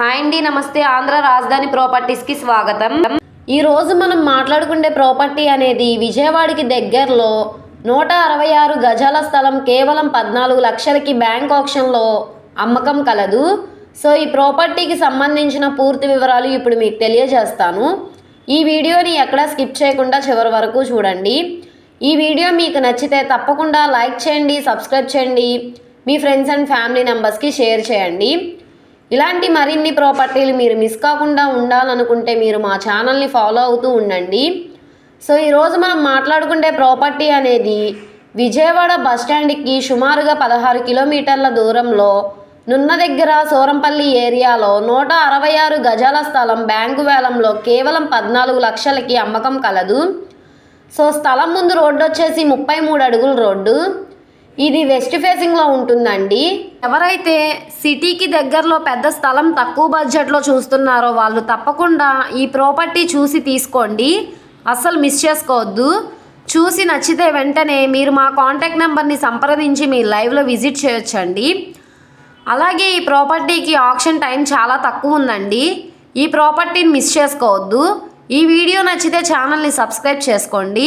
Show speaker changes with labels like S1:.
S1: Hi అండి నమస్తే. ఆంధ్ర రాజధాని ప్రాపర్టీస్కి స్వాగతం. ఈ రోజు మనం మాట్లాడుకునే ప్రాపర్టీ అనేది విజయవాడకి దగ్గరలో నూట అరవై ఆరు గజాల స్థలం కేవలం పద్నాలుగు లక్షలకి బ్యాంక్ ఆప్షన్లో అమ్మకం కలదు. సో ఈ ప్రాపర్టీకి సంబంధించిన పూర్తి వివరాలు ఇప్పుడు మీకు తెలియజేస్తాను. ఈ వీడియోని ఎక్కడా స్కిప్ చేయకుండా చివరి వరకు చూడండి. ఈ వీడియో మీకు నచ్చితే తప్పకుండా లైక్ చేయండి సబ్స్క్రైబ్ చేయండి. మీ ఫ్రెండ్స్ అండ్ ఫ్యామిలీ మెంబర్స్కి షేర్ చేయండి. ఇలాంటి మరిన్ని ప్రాపర్టీలు మీరు మిస్ కాకుండా ఉండాలనుకుంటే మీరు మా ఛానల్ని ఫాలో అవుతూ ఉండండి. సో ఈరోజు మనం మాట్లాడుకునే ప్రాపర్టీ అనేది విజయవాడ బస్ స్టాండ్కి సుమారుగా పదహారు కిలోమీటర్ల దూరంలో నున్న దగ్గర సోరంపల్లి ఏరియాలో నూట అరవై ఆరు గజాల స్థలం బ్యాంకు వేలంలో కేవలం పద్నాలుగు లక్షలకి అమ్మకం కలదు. సో స్థలం ముందు రోడ్డు వచ్చేసి ముప్పై మూడు అడుగుల రోడ్డు. ఇది వెస్ట్ ఫేసింగ్లో ఉంటుందండి. ఎవరైతే సిటీకి దగ్గరలో పెద్ద స్థలం తక్కువ బడ్జెట్లో చూస్తున్నారో వాళ్ళు తప్పకుండా ఈ ప్రాపర్టీ చూసి తీసుకోండి. అస్సలు మిస్ చేసుకోవద్దు. చూసి నచ్చితే వెంటనే మీరు మా కాంటాక్ట్ నెంబర్ని సంప్రదించి మీ లైవ్లో విజిట్ చేయొచ్చండి. అలాగే ఈ ప్రాపర్టీకి ఆప్షన్ టైం చాలా తక్కువ ఉందండి. ఈ ప్రాపర్టీని మిస్ చేసుకోవద్దు. ఈ వీడియో నచ్చితే ఛానల్ని సబ్స్క్రైబ్ చేసుకోండి.